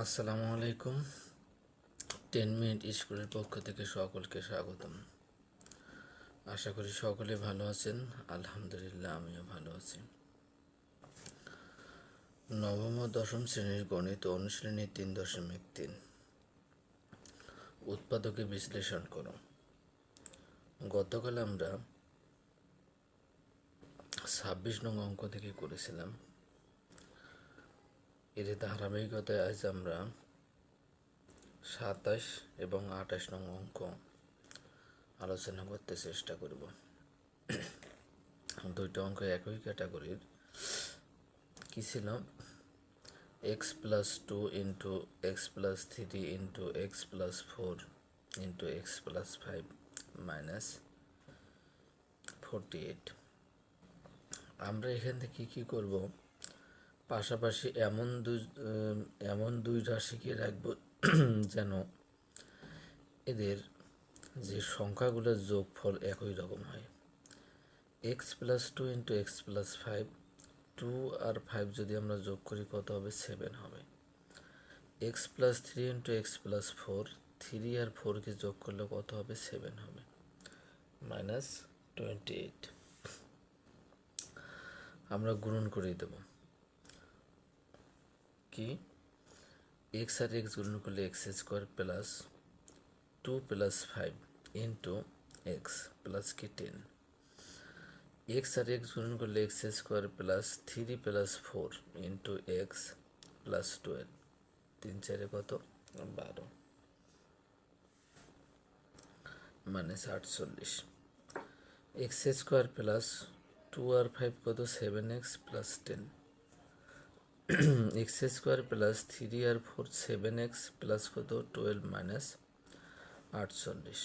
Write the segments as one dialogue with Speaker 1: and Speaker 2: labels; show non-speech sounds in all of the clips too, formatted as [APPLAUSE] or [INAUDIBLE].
Speaker 1: আসসালামু আলাইকুম। Ten minute স্কুলের পক্ষ থেকে সকলকে স্বাগতম। আশা করি সকলে ভালো আছেন। আলহামদুলিল্লাহ, আমিও ভালো আছি। নবম ও দশম শ্রেণির গণিত অনুশ্রেণী তিন দশমিক তিন। উৎপাদকে বিশ্লেষণ করো। গতকাল আমরা ছাব্বিশ নং অঙ্ক থেকে করেছিলাম। এর ধারাবাহিকতায় আজ আমরা সাতাশ এবং আঠাশ নং অঙ্ক আলোচনা করতে চেষ্টা করব। দুইটা অঙ্ক একই ক্যাটাগরির। কী ছিল? X plus two into x plus three into x plus four into x plus five minus forty eight আমরা এখান থেকে কী করব? পাশাপাশি এমন দুই এমন দুই রাশিকে রাখব [CLEARS THROAT] যেন এদের যে সংখ্যাগুলোর যোগফল একই রকম হয়। X plus two into x plus five two আর ফাইভ যদি আমরা যোগ করি কত হবে? সেভেন হবে। X plus three into x plus four three আর ফোরকে যোগ করলে কত হবে? সেভেন হবে। মাইনাস টোয়েন্টি এইট আমরা গুণন করেই দেবো। কি এক্স আর এক্স গুণ করলে x square plus two plus five into x plus কি টেন এক্স আর এক্স গুণ করলে x square plus three plus four into x plus twelve তিন চারে কত বারো মানে আটচল্লিশ এক্স স্কোয়ার প্লাস টু আর ফাইভ কত seven x plus ten x square plus three আর ফোর সেভেন এক্স প্লাস কত? টুয়েলভ মাইনাস আটচল্লিশ।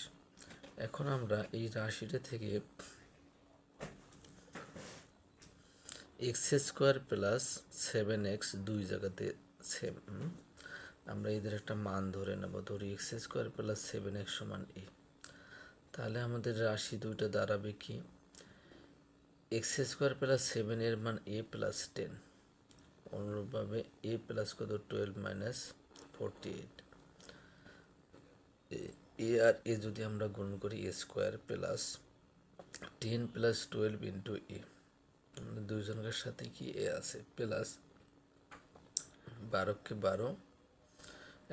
Speaker 1: এখন আমরা এই রাশিটা থেকে x square plus seven x দুই জায়গাতে সেম আমরা এদের একটা মান ধরে নেব। ধরি x square plus seven x সমান এ। তাহলে আমাদের রাশি দুইটা দাঁড়াবে কি? এক্স স্কোয়ার প্লাস সেভেন এর মান এ প্লাস টেন। অনুরূপভাবে এ প্লাস কত? Twelve minus forty eight a R a যদি আমরা গুণ করি a square plus ten plus twelve into a দুইজনের সাথে কি এ আছে? প্লাস বারোকে বারো,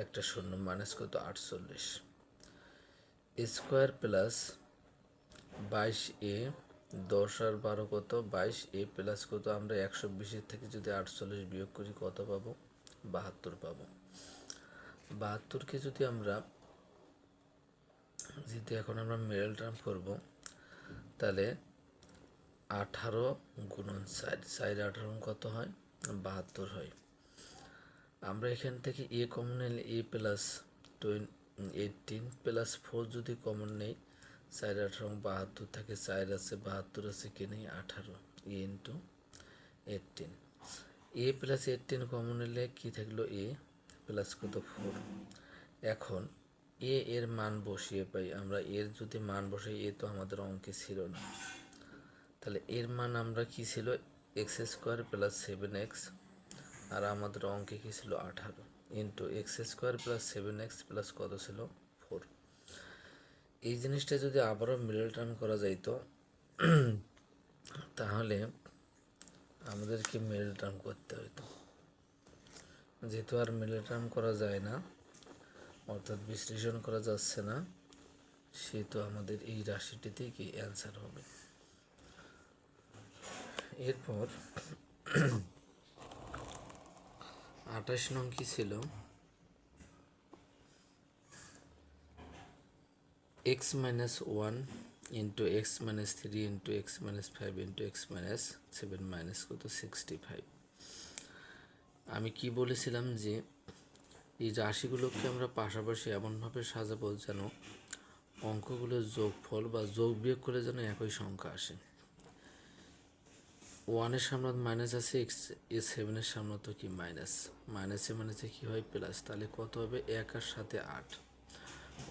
Speaker 1: একটা শূন্য মাইনাস কত? আটচল্লিশ। স্কোয়ার প্লাস বাইশ এ দশ আর বারো কত? বাইশ, এ প্লাস কত? আমরা একশো বিশের থেকে যদি আটচল্লিশ বিয়োগ করি, কত পাবো? বাহাত্তর পাবো। বাহাত্তরকে যদি আমরা, যদি এখন আমরা মিডল টার্ম করব, তাহলে আঠারো গুণন চার চার আঠারো কত হয়? বাহাত্তর হয়। আমরা এখান থেকে এ কমন নিলে a plus twenty eighteen plus four যদি কমন নেই চার আঠারো বাহাত্তর থাকে চার আছে বাহাত্তর আছে কি নেই? আঠারো। A into eighteen a plus eighteen common এলে কী থাকল? এ প্লাস কত? ফোর এখন এ এর মান বসিয়ে পাই। আমরা এর যদি মান বসাই, এ তো আমাদের অঙ্কে ছিল না। তাহলে এর মান আমরা কি ছিল? X square plus seven x আর আমাদের অঙ্কে কি ছিল? আঠারো। Into x square plus seven x plus কত ছিল? ফোর এই জিনিসটা যদি আবারও মিডল টার্ম করা যাইতো, [CLEARS THROAT] তাহলে আমাদেরকে মিডল টার্ম করতে হতো যেহেতু আর মিডল টার্ম করা যায় না, অর্থাৎ বিশ্লেষণ করা যাচ্ছে না, সেহেতু আমাদের এই রাশিটিতেই কি অ্যান্সার হবে। এরপর [CLEARS THROAT] আঠাশ নং কি ছিল? X minus one into x minus three into x minus five into x minus seven minus কত? সিক্সটি ফাইভ আমি কি বলেছিলাম যে, এই রাশিগুলোকে আমরা পাশাপাশি এমনভাবে সাজাবো যেন অঙ্কগুলোর যোগফল বা যোগ বিয়োগ করে যেন একই সংখ্যা আসে। ওয়ানের সামনে মাইনাস আছে এক্স এ সেভেনের সামনে তো কি মাইনাস মাইনাসে মাইনাসে কী হয়? প্লাস তাহলে কত হবে? এক আর সাথে আট।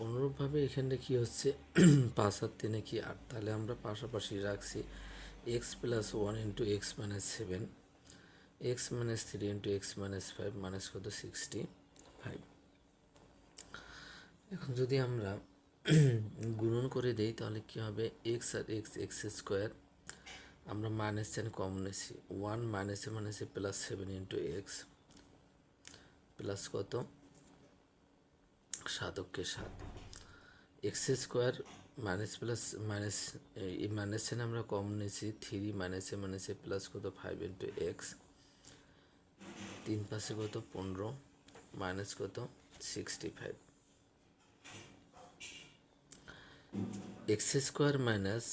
Speaker 1: অনুরূপভাবে এখানে কি হচ্ছে? [CLEARS THROAT] পাঁচ আর তিনে কি আট? তাহলে আমরা পাশাপাশি রাখছি x plus one into x minus seven x minus three into x minus five minus কত? সিক্সটি ফাইভ এখন যদি আমরা [CLEARS THROAT] গুণন করে দেই, তাহলে কি হবে? এক্স আর এক্স এক্স স্কোয়ার আমরা মাইনাস টেন কমন নিয়েছি। ওয়ান মাইনাসে মাইনাসে plus seven into x plus কত? সাতককে সাত। X square minus plus minus এই মাইনাস আমরা কমন নিয়েছি থ্রি মাইনাসে মাইনাসে প্লাস কত? ফাইভ ইন্টু এক্স তিন পাশে কত? পনেরো। মাইনাস কত? Sixty five x square minus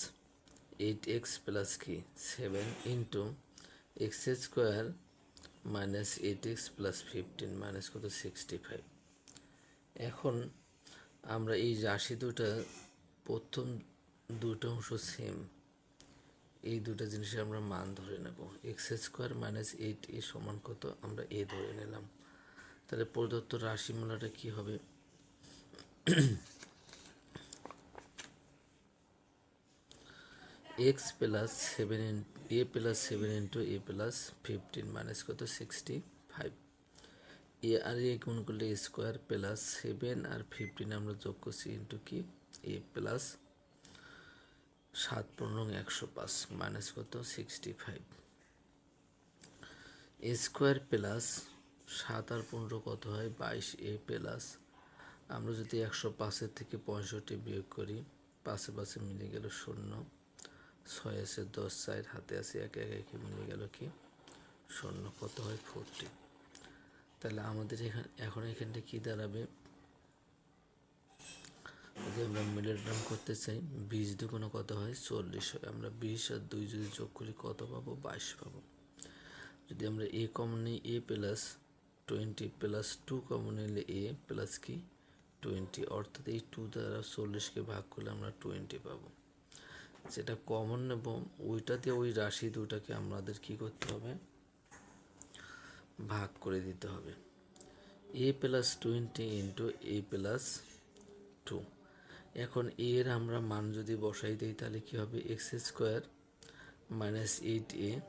Speaker 1: eight x plus কি? Seven into x square minus eight x plus fifteen minus কত? সিক্সটি ফাইভ এখন আমরা এই রাশি দুটা প্রথম দুটো অংশ সেম এই দুটো জিনিসের আমরা মান ধরে নেব। X square minus eight a সমান কত আমরা এ ধরে নিলাম। তাহলে প্রদত্ত রাশিমালাটা কি হবে? X plus seven a plus seven into a plus fifteen minus কত? সিক্সটি ফাইভ এ আর এ গুণ করলে স্কোয়ার প্লাস সেভেন আর ফিফটিন আমরা যোগ করছি ইন্টু কি? এ প্লাস সাত পনেরো একশো পাঁচ, মাইনাস কত? Sixty five. A square plus সাত আর পনেরো কত হয়? বাইশ। এ প্লাস আমরা যদি একশো পাঁচের থেকে পঁয়ষট্টি বিয়োগ করি পাশে পাশে মিলে গেল শূন্য। ছয় আছে দশ, চার, হাতে আছে এক এক মিলে গেল কি? শূন্য। কত হয়? ফোরটি। তাহলে আমাদের এখানে, এখন এখানটা কি দাঁড়াবে? যদি আমরা মিডল টার্ম করতে চাই, বিশ দুগুণে কত হয়? চল্লিশ হয়। আমরা বিশ আর দুই যদি যোগ করি, কত পাবো? বাইশ পাবো। যদি আমরা এ কমন নিই a plus twenty plus two common নিলে এ প্লাস কি? টোয়েন্টি অর্থাৎ এই টু দ্বারা চল্লিশকে ভাগ করলে আমরা টোয়েন্টি পাবো। যেটা কমন নেব ওইটাতে ওই রাশি দুটাকে আমাদের কি করতে হবে? ভাগ করে দিতে হবে। A plus twenty into a plus two এখন এর আমরা মান যদি বসাই দিই, তাহলে কি হবে? X square minus eight a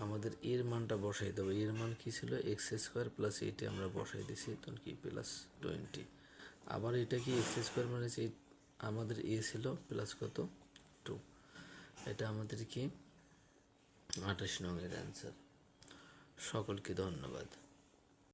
Speaker 1: আমাদের এর মানটা বসাই দেবো। এর মান কী ছিল? এক্স স্কোয়ার প্লাস এইটে আমরা বসাই দিছি তখন কি? প্লাস টোয়েন্টি আবার এটা কি? এক্স স্কোয়ার মাইনাস এইট আমাদের এ ছিল প্লাস কত? টু এটা আমাদের কি? আঠাশ নংয়ের অ্যান্সার সকলকে ধন্যবাদ।